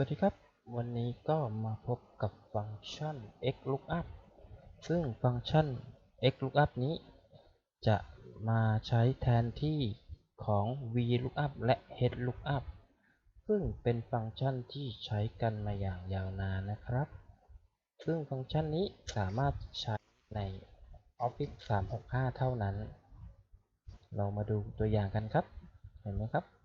วัสดีครับ วันนี้ก็มาพบกับฟังก์ชัน xlookup ซึ่งฟังก์ชัน xlookup นี้ จะมาใช้แทนที่ของ vlookup และ headlookup ซึ่งเป็นฟังก์ชันที่ใช้กันมาอย่างยาวนานนะครับ ซึ่งฟังก์ชันนี้สามารถใช้ใน Office 365 เท่านั้น เรามาดูตัวอย่างกันครับ เห็นไหมครับ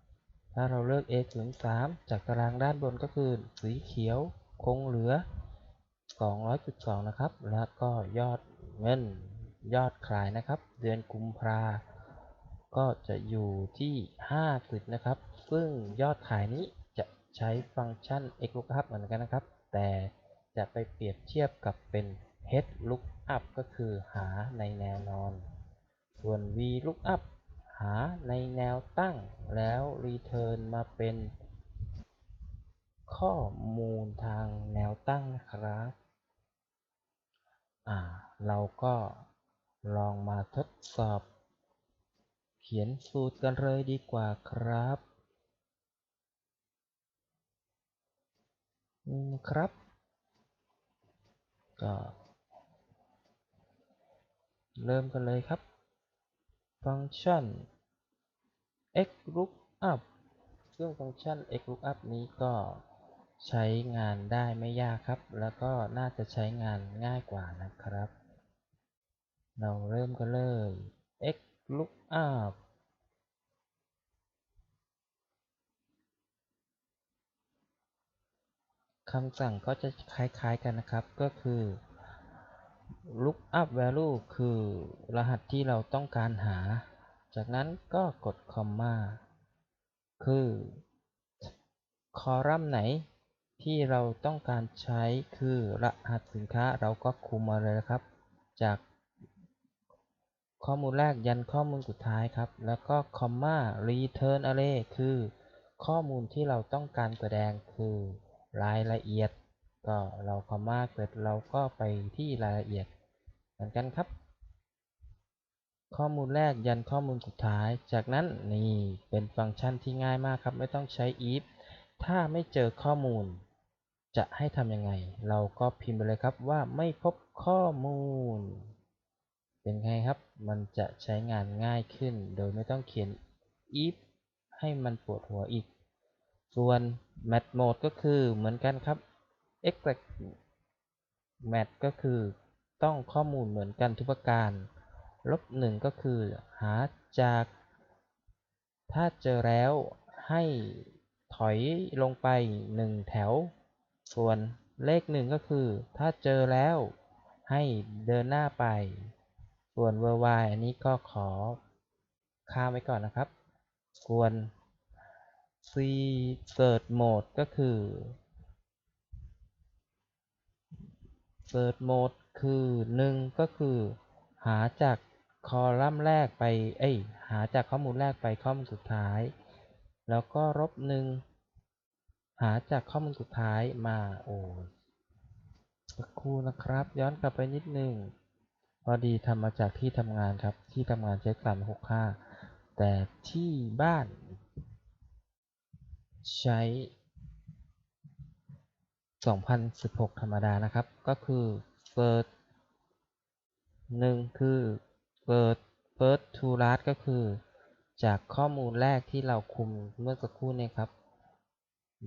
ถ้าเราเลือก A03 จากตารางด้านบนก็คือ สีเขียวคงเหลือ 200.2 นะครับ แล้วก็ยอดเงินยอดขายนะครับ เดือนกุมภาก็จะอยู่ที่ 50 นะครับ ซึ่งยอดขายนี้จะใช้ฟังก์ชัน xlookup เหมือนกันนะครับ แต่จะไปเปรียบเทียบกับเป็น head lookup ก็คือหาในแนวนอน ส่วน v lookup าในแนวตั้งแล้ว return มาเป็นข้อมูลทางแนวตั้งนะครับอ่าเราก็ลองมาทดสอบ เขียนสูตรกันเลยดีกว่าครับ ครับ ก็ เริ่มกันเลยครับ ฟังก์ชัน xlookup ซึ่งฟังก์ชัน xlookup นี้ก็ใช้งานได้ไม่ยากครับ แล้วก็น่าจะใช้งานง่ายกว่านะครับ เราเริ่มกันเลย xlookup คำสั่งก็จะคล้ายๆกันนะครับ ก็คือ lookup value คือรหัสที่เราต้องการหา จากนั้นก็กดคอมมาคือ คอลัมน์ไหนที่เราต้องการใช้คือรหัสสินค้าเราก็คุมมาเลยนะครับ จากข้อมูลแรกยันข้อมูลสุดท้ายครับ แล้วก็คอมมา return array คือ ข้อมูลที่เราต้องการแสดงคือรายละเอียด ก็เราคอมมาเสร็จเราก็ไปที่รายละเอียดเหมือนกันครับ ข้อมูลแรกยันข้อมูลสุดท้าย จากนั้นนี่เป็นฟังก์ชันที่ง่ายมากครับ ไม่ต้องใช้ if ถ้าไม่เจอข้อมูล จะให้ทำยังไง เราก็พิมพ์ไปเลยครับว่าไม่พบข้อมูล เป็นไงครับ มันจะใช้งานง่ายขึ้น โดยไม่ต้องเขียน if ให้มันปวดหัวอีก ส่วน mat mode ก็คือเหมือนกันครับ extract mat ก็คือต้องข้อมูลเหมือนกันทุกประการ ลบหนึ่งก็คือหาจาก ถ้าเจอแล้วให้ถอยลงไป 1 แถว ส่วนเลขหนึ่งก็คือ ถ้าเจอแล้วให้เดินหน้าไป ส่วน v y อันนี้ก็ขอข้ามไว้ก่อนนะครับ ส่วน c search mode ก็คือ search mode คือ 1 ก็คือ หาจาก คอลัมน์แรกไป เอ้ย หาจากข้อมูลแรกไปข้อมูลสุดท้าย แล้วก็ลบหนึ่ง หาจากข้อมูลสุดท้ายมา โอ้สักครู่นะครับ ย้อนกลับไปนิดนึง พอดีทำมาจากที่ทำงานครับ ที่ทำงานใช้สามหกห้า แต่ที่บ้าน ใช้ 2016 ธรรมดานะครับ ก็คือ first หนึ่งคือ first first to last ก็คือ จากข้อมูลแรกที่เราคุมเมื่อสักครู่นี้ครับ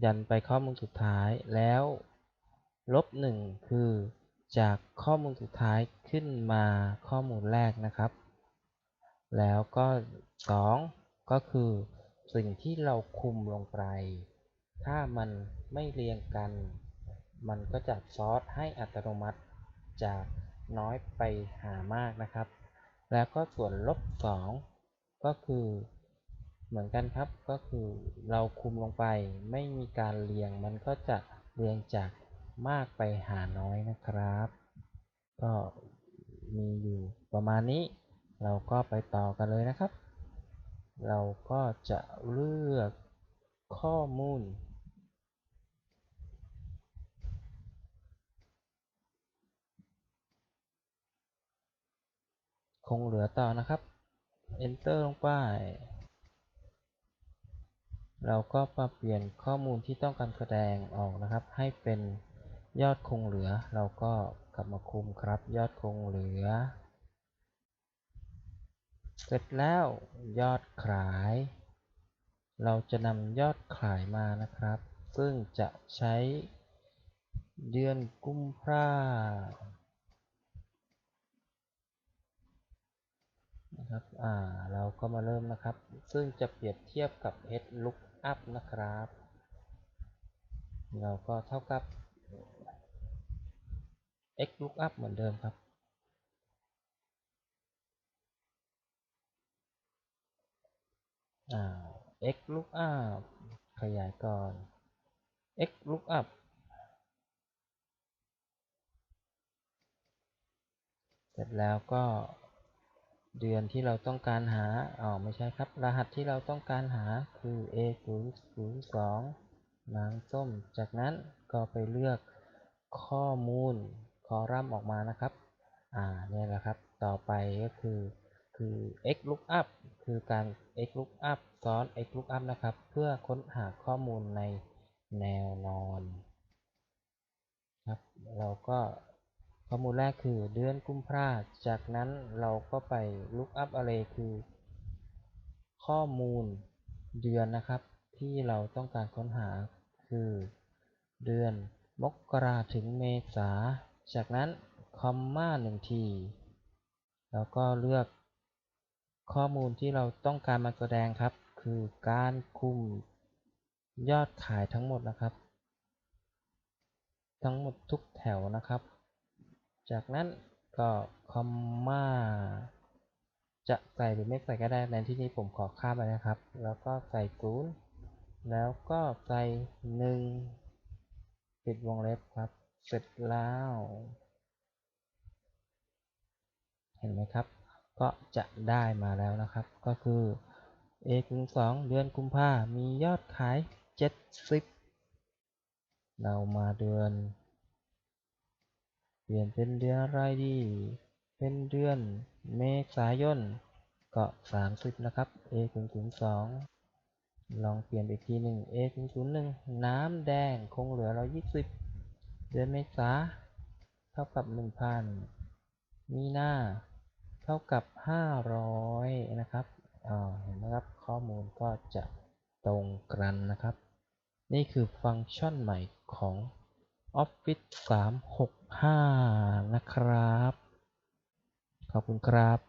ยันไปข้อมูลสุดท้ายแล้วลบหนึ่งคือ จากข้อมูลสุดท้ายขึ้นมาข้อมูลแรกนะครับ แล้วก็ 2 ก็คือ สิ่งที่เราคุมลงไป ถ้ามันไม่เรียงกัน มันก็จะซอร์ตให้อัตโนมัติจากน้อยไปหามากนะครับ แล้วก็ส่วนลบ 2 ก็คือเหมือนกันครับก็คือเราคุมลงไปไม่มีการเรียงมันก็จะเรียงจากมากไปหาน้อยนะครับ ก็มีอยู่ประมาณนี้ เราก็ไปต่อกันเลยนะครับ เราก็จะเลือกข้อมูล คงเหลือต่อนะครับ enter ลงไป เราก็ปรับเปลี่ยนข้อมูลที่ต้องการแสดงออกนะครับ ให้เป็นยอดคงเหลือ เราก็กลับมาคุมครับ ยอดคงเหลือ เสร็จแล้วยอดขาย เราจะนำยอดขายมานะครับ ซึ่งจะใช้เดือนกุมภาพันธ์ะครับ อ่า เราก็มาเริ่มนะครับ ซึ่งจะเปรียบเทียบกับ head look up นะครับ เราก็เท่ากับ x lookup เหมือนเดิมครับ อ่า x lookup ขยายก่อน x lookup เสร็จแล้วก็ เดือนที่เราต้องการหาอ๋อไม่ใช่ครับ รหัสที่เราต้องการหาคือ a 0 0 2นางส้ม จากนั้นก็ไปเลือกข้อมูลคอลัมน์ออกมานะครับ อ่าเนี่ยแหละครับ ต่อไปก็คือคือ x lookup คือการ x lookup ซ้อน x lookup นะครับ เพื่อค้นหาข้อมูลในแนวนอนครับ เราก็ ข้อมูลแรกคือเดือนกุมภาจากนั้นเราก็ไป look up array คือ ข้อมูลเดือนนะครับ ที่เราต้องการค้นหาคือ เดือนมกราถึงเมษา จากนั้นคอมมาหนึ่งที แล้วก็เลือกข้อมูลที่เราต้องการมาแสดงครับ คือการคุมยอดขายทั้งหมดนะครับ ทั้งหมดทุกแถวนะครับ จากนั้นก็คอมมาจะใส่หรือไม่ใส่ก็ได้ในที่นี้ผมขอข้ามไปนะครับ แล้วก็ใส่ศูนแล้วก็ใส่หนึ่งปิดวงเล็บครับ เสร็จแล้ว เห็นไหมครับ ก็จะได้มาแล้วนะครับ ก็คือ a ถึง2เดือนกุมภามียอดขาย 70 เรามาเดือน เปลี่ยนเป็นเดือนอะไรดี เป็นเดือนเมษายนก็30นะครับ a ถึง02ลองเปลี่ยนอีกทีหนึ่ง a ถึง01น้ำแดงคงเหลือเรา20เดือนเมษาเท่ากับ1,000มีหน้าเท่ากับ500นะครับอ่าเห็นไหมครับข้อมูลก็จะตรงกันนะครับ นี่คือฟังก์ชันใหม่ของ Office 365นะครับ ขอบคุณครับ